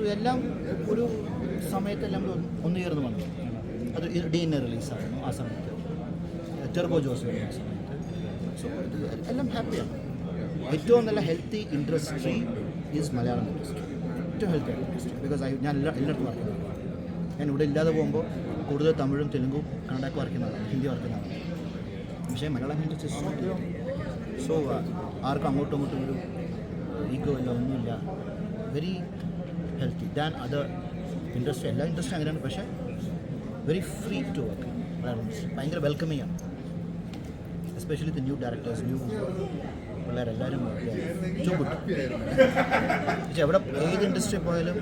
ഇതെല്ലാം ഒരു സമയത്തെല്ലാം ഒന്ന് ചേർന്ന് വന്നു. അത് എ റിലീസായിരുന്നു ആ സമയത്ത്. ടെർബോ ജോസ് ആ സമയത്ത്. സോ എല്ലാം ഹാപ്പിയാണ്. ഏറ്റവും നല്ല healthy industry is Malayalam industry. ഏറ്റവും ഹെൽത്തി ഇൻഡസ്ട്രി. ബിക്കോസ് ഐ ഞാൻ എല്ലാ എല്ലായിടത്തും വർക്ക് ഞാൻ ഇവിടെ ഇല്ലാതെ പോകുമ്പോൾ കൂടുതൽ തമിഴും തെലുങ്കും കന്നഡയൊക്കെ വർക്കുന്നതാണ് ഹിന്ദി വർക്കുന്നതാണ് പക്ഷേ മലയാളം ഇൻഡസ്ട്രി സോ സോ ആർക്കും അങ്ങോട്ടും ഇങ്ങോട്ടും ഒരു ഈഗോ ഇല്ല ഒന്നുമില്ല. Very healthy than other industry എല്ലാ ഇൻഡസ്ട്രി അങ്ങനെയാണ് പക്ഷേ വെരി ഫ്രീ ടു വർക്ക് ഭയങ്കര വെൽക്കമിങ് ആണ്. Especially the new directors new പിള്ളേരെല്ലാവരും ഏറ്റവും പക്ഷെ എവിടെ ഏത് ഇൻഡസ്ട്രി പോയാലും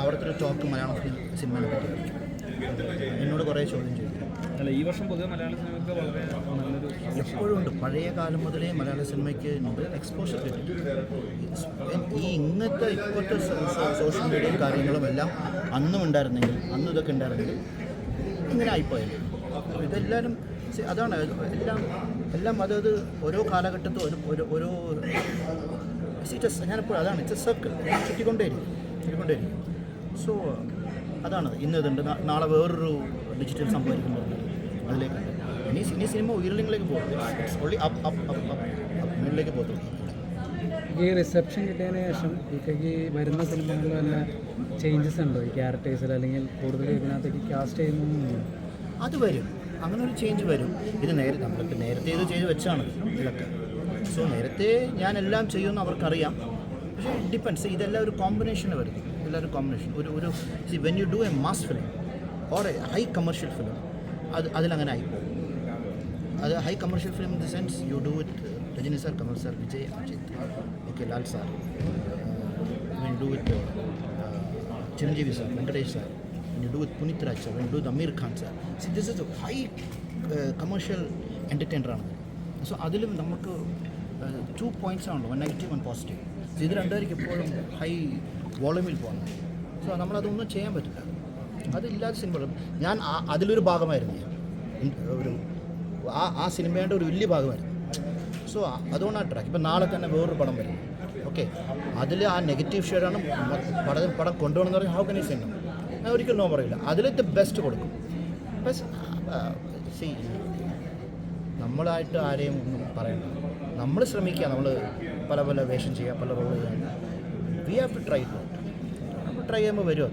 അവിടുത്തെ ഒരു ടോക്ക് മലയാളം സിനിമയെ പറ്റി. കുറേ ചോദ്യം ചെയ്തു. അല്ല ഈ വർഷം പൊതുവെ മലയാള സിനിമയ്ക്ക് വളരെ നല്ലൊരു എപ്പോഴും ഉണ്ട്. പഴയ കാലം മുതലേ മലയാള സിനിമയ്ക്ക് ഉണ്ട് എക്സ്പോഷർ കിട്ടും. ഈ ഇന്നത്തെ ഇപ്പോഴത്തെ സോഷ്യൽ മീഡിയ കാര്യങ്ങളും എല്ലാം അന്നും ഉണ്ടായിരുന്നെങ്കിൽ അന്നും ഇതൊക്കെ ഉണ്ടായിരുന്നെങ്കിൽ ഇങ്ങനെ ആയിപ്പോയത് ഇതെല്ലാവരും അതാണ് എല്ലാം എല്ലാം അതത് ഓരോ കാലഘട്ടത്തും ഒരു ഒരു ഞാനിപ്പോൾ അതാണ് ഇറ്റ്സ് സർക്കിൾ ചുറ്റിക്കൊണ്ടേയിരിക്കും ചുറ്റിക്കൊണ്ടേയിരിക്കും. സോ അതാണ്. ഇന്നതുണ്ട് നാളെ വേറൊരു ഡിജിറ്റൽ സംഭവിക്കുമ്പോൾ അതിലേക്ക്. ഇനി ഇനി സിനിമ ഉയരങ്ങളിലേക്ക് പോകും. Only up up up up മുകളിലേക്ക് പോകത്തുള്ളൂ. ഈ റിസപ്ഷൻ കിട്ടിയതിന് ശേഷം ഇക്കയ്ക്ക് വരുന്ന സിനിമകളിൽ വല്ല ചേഞ്ചസ് ഉണ്ടോ? ഈ ക്യാരക്ടേഴ്സിൽ അല്ലെങ്കിൽ കൂടുതൽ ഇതിനകത്തേക്ക് കാസ്റ്റ് ചെയ്യുന്നു അത് വരും. അങ്ങനെ ഒരു ചേഞ്ച് വരും. ഇത് നേരെ നമ്മളിപ്പോൾ നേരത്തെ ഇത് ചെയ്ത് വെച്ചാണ് ഇതൊക്കെ സോ നേരത്തെ ഞാൻ എല്ലാം ചെയ്യുമെന്ന് അവർക്കറിയാം. പക്ഷേ ഡിപ്പെൻസ് ഇതെല്ലാം ഒരു കോമ്പിനേഷൻ വരും. ഇതെല്ലാം ഒരു കോമ്പിനേഷൻ ഒരു ഒരു when you do a mass film or high commercial film അത് അതിലങ്ങനെ ആയിപ്പോകും. അത് high commercial film in the sense you do with Rajini sir Kamal sir Vijay Ajith okay Lal sir when do with Chiranjeevi sir Venkatesh sir when you do with Punit Raj sir, when you do with Amir Khan sir. See, this is so അതിലും നമുക്ക് two points ആണല്ലോ. One negative one positive ഇത് രണ്ടുപേർക്ക് എപ്പോഴും high വോളിയൂമിൽ പോകണം so നമ്മളതൊന്നും ചെയ്യാൻ പറ്റില്ല. അതില്ലാത്ത സിനിമകൾ ഞാൻ അതിലൊരു ഭാഗമായിരുന്നു ഞാൻ. ഒരു ആ ആ സിനിമയുടെ ഒരു വലിയ ഭാഗമായിരുന്നു. സോ അതുകൊണ്ടാണ് ട്രാക്ക് ഇപ്പം നാളെ തന്നെ വേറൊരു പടം വരും. ഓക്കെ അതിൽ ആ നെഗറ്റീവ് ഷെയ്ഡാണ് പടം പടം കൊണ്ടുപോകണമെന്ന് പറഞ്ഞാൽ ഹൗ കൻ ഐ സിനിമ ഞാൻ ഒരിക്കലും നോ പറയില്ല. അതിൽ ദ ബെസ്റ്റ് കൊടുക്കും. ബസ് നമ്മളായിട്ട് ആരെയും ഒന്നും പറയണ്ട. നമ്മൾ ശ്രമിക്കുക. നമ്മൾ പല പല വേഷം ചെയ്യുക പല റോൾ ചെയ്യുക. വി ഹാവ് ടു ട്രൈ നമ്മൾ ട്രൈ ചെയ്യുമ്പോൾ വരും